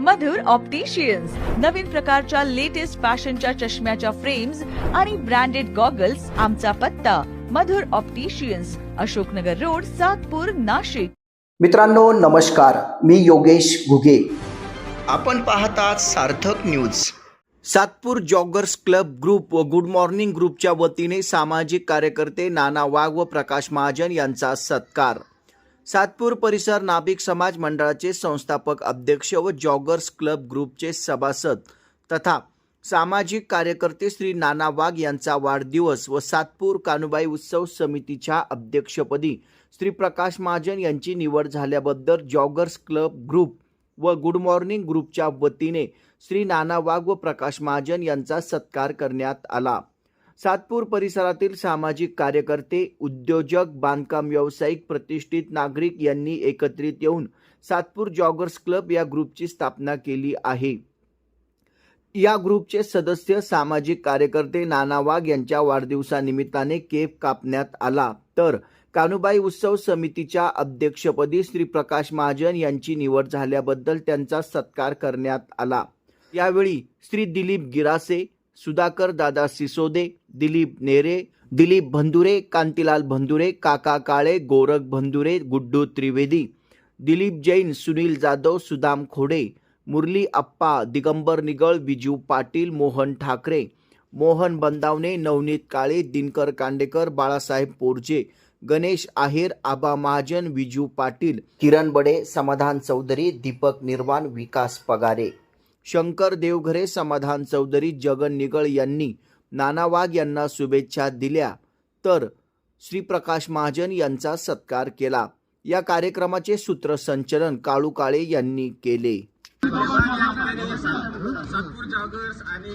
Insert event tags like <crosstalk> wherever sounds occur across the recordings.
मधुर opticians नवीन प्रकारच्या latest फॅशनच्या चष्म्याच्या फ्रेम्स आणि ब्रँडेड गॉगल्स आमचा पत्ता. Madhur opticians Ashoknagar road Satpur Nashik. मित्रांनो नमस्कार. मी योगेश घुगे. आपण पाहतात Sarthak news Satpur joggers club group व गुड मॉर्निंग ग्रुपच्या वतीने सामाजिक कार्यकर्ते नाना वाघ व प्रकाश महाजन यांचा सत्कार. सातपूर परिसर नाभिक समाज मंडळाचे संस्थापक अध्यक्ष व जॉगर्स क्लब ग्रुपचे सभासद तथा सामाजिक कार्यकर्ते श्री नाना वाघ यांचा वाढदिवस व सातपूर कानुबाई उत्सव समितीच्या अध्यक्षपदी श्री प्रकाश महाजन यांची निवड झाल्याबद्दल जॉगर्स क्लब ग्रुप व गुड मॉर्निंग ग्रुपच्या वतीने श्री नाना वाघ व प्रकाश महाजन यांचा सत्कार करण्यात आला. सातपूर परिसरातील सामाजिक कार्यकर्ते उद्योजक बांधकाम व्यावसायिक प्रतिष्ठित नागरिक यांनी एकत्रित येऊन सातपूर जॉगर्स क्लब या ग्रुपची स्थापना केली आहे. या ग्रुपचे सदस्य सामाजिक कार्यकर्ते नाना वाघ यांच्या वाढदिवसानिमित्ताने केक कापण्यात आला. तर कानुबाई उत्सव समितीच्या अध्यक्षपदी श्री प्रकाश महाजन यांची निवड झाल्याबद्दल त्यांचा सत्कार करण्यात आला. यावेळी श्री दिलीप गिरासे सुधाकर दादा सिसोदे दिलीप नेरे दिलीप भंदुरे कांतीलाल भंदुरे काका काळे गोरख भंदुरे गुड्डू त्रिवेदी दिलीप जैन सुनील जाधव सुदाम खोडे मुरली अप्पा दिगंबर निगळ विजू पाटील मोहन ठाकरे मोहन बंदावणे नवनीत काळे दिनकर कांडेकर बाळासाहेब पोरजे गणेश आहेर आबा महाजन विजू पाटील किरण बडे समाधान चौधरी दीपक निर्वाण विकास पगारे. शंकर देवघरे समाधान चौधरी जगन निगळ यांनी नाना वाघ यांना शुभेच्छा दिल्या. तर श्रीप्रकाश महाजन यांचा सत्कार केला. या कार्यक्रमाचे सूत्रसंचलन काळू काळे यांनी केले. सातपूर जॉगर्स आणि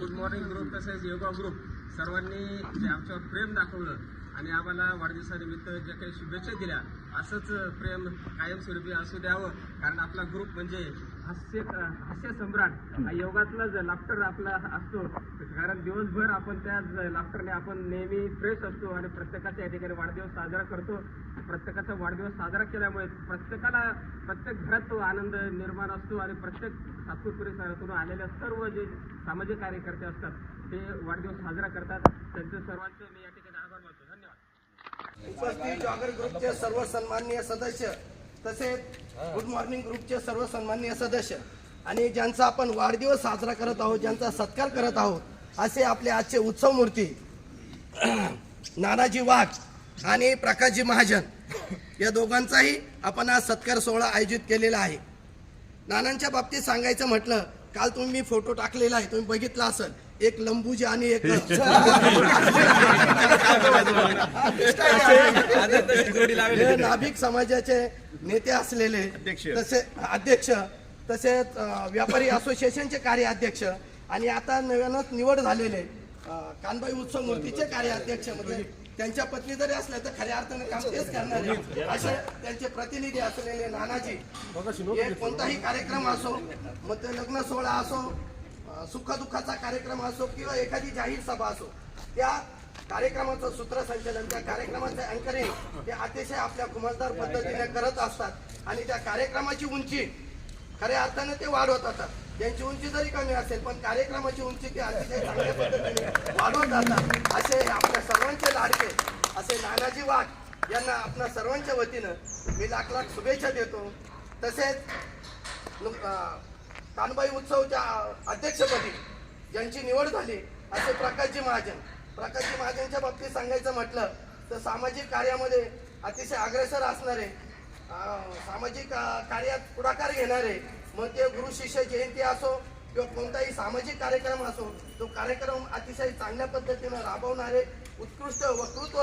गुड मॉर्निंग ग्रुप तसेच योगा ग्रुप सर्वांनी जे आमच्यावर प्रेम दाखवलं आणि आम्हाला वाढदिवसानिमित्त ज्या काही शुभेच्छा दिल्या असंच प्रेम कायमस्वरूपी असू द्यावं. कारण आपला ग्रुप म्हणजे हास्य हास्य सम्राट. हा योगातला जो लाफ्टर आपला असतो कारण दिवसभर आपण त्या लाफ्टरने आपण नेहमी फ्रेश असतो आणि प्रत्येकाच्या या ठिकाणी वाढदिवस साजरा करतो. प्रत्येकाचा वाढदिवस साजरा केल्यामुळे प्रत्येकाला प्रत्येक घरात तो आनंद निर्माण असतो आणि प्रत्येक सातपूर परिसरातून आलेल्या सर्व जे सामाजिक कार्यकर्ते असतात ते वाढदिवस साजरा करतात. त्यांचं सर्वांचं मी या ठिकाणी उपस्थित जॉगर ग्रुपचे सर्व सन्माननीय सदस्य तसेच गुड मॉर्निंग ग्रुपचे सर्व सन्माननीय सदस्य आणि ज्यांचा आपण वाढदिवस साजरा करत आहोत ज्यांचा सत्कार करत आहोत असे आपले आजचे उत्सव मूर्ती <clears throat> नानाजी वाघ आणि प्रकाशजी महाजन या दोघांचाही आपण आज सत्कार सोहळा आयोजित केलेला आहे. नानांच्या बाबतीत सांगायचं म्हटलं काल तुम्ही फोटो टाकलेला आहे तुम्ही बघितला असेल. एक लंबूजी आणि एक हे <laughs> नाभिक समाजाचे नेते असलेले तसे अध्यक्ष तसेच अं, व्यापारी असोसिएशनचे कार्याध्यक्ष आणि आता नव्यानच निवड झालेले अं, कानबाई उत्सव मूर्तीचे कार्याध्यक्ष म्हणजे त्यांच्या पत्नी जरी असल्या तर खऱ्या अर्थाने काम तेच करणारे असे त्यांचे प्रतिनिधी असलेले नानाजी हे कोणताही कार्यक्रम असो मग ते लग्न सोहळा असो सुखदुःखाचा कार्यक्रम असो किंवा एखादी जाहीर सभा असो त्या कार्यक्रमाचं सूत्रसंचलन त्या कार्यक्रमाचे अँकरिंग ते अतिशय आपल्या घुमसदार पद्धतीने करत असतात. आणि त्या कार्यक्रमाची उंची खऱ्या अर्थाने ते वाढवत असतात. त्यांची उंची जरी कमी असेल पण कार्यक्रमाची उंची ते अतिशय चांगल्या पद्धतीने वाढवत जातात असे आपल्या सर्वांचे लाडके असे नानाजी वाघ यांना आपल्या सर्वांच्या वतीनं मी लाख लाख शुभेच्छा देतो. तसेच कानबाई उत्सवच्या अध्यक्षपदी ज्यांची निवड झाली असे प्रकाशजी महाजन. प्रकाशजी महाजनच्या बाबतीत सांगायचं म्हटलं तर सामाजिक कार्यामध्ये अतिशय अग्रेसर असणारे सामाजिक कार्यात पुढाकार घेणारे मग ते गुरु शिष्य जयंती असो किंवा कोणताही सामाजिक कार्यक्रम असो तो कार्यक्रम अतिशय चांगल्या पद्धतीनं राबवणारे उत्कृष्ट वक्तृत्व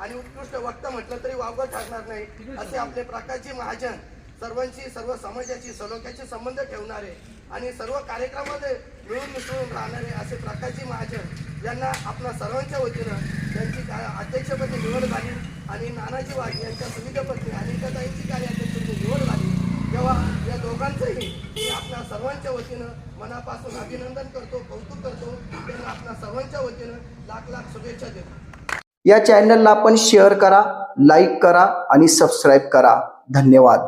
आणि उत्कृष्ट वक्ता म्हटलं तरी वावगं ठरणार नाही असे आपले प्रकाशजी महाजन सर्वांशी सर्व समाजाची सलोख्याचे संबंध ठेवणारे आणि सर्व कार्यक्रमामध्ये मिळून मिसळून राहणारे असे प्रकाशजी महाजन यांना आपल्या सर्वांच्या वतीनं त्यांची अध्यक्षपदी निवड झाली. आणि नानाजी वाघ यांच्या सुविधा पत्नी अनिताताईंची कार्याध्यक्षपदी निवड झाली? तेव्हा या दोघांचंही मी आपल्या सर्वांच्या वतीनं मनापासून अभिनंदन करतो कौतुक करतो. त्यांना आपल्या सर्वांच्या वतीनं लाख लाख शुभेच्छा देतो. या चॅनलला आपण शेअर करा लाईक करा आणि सबस्क्राईब करा. धन्यवाद.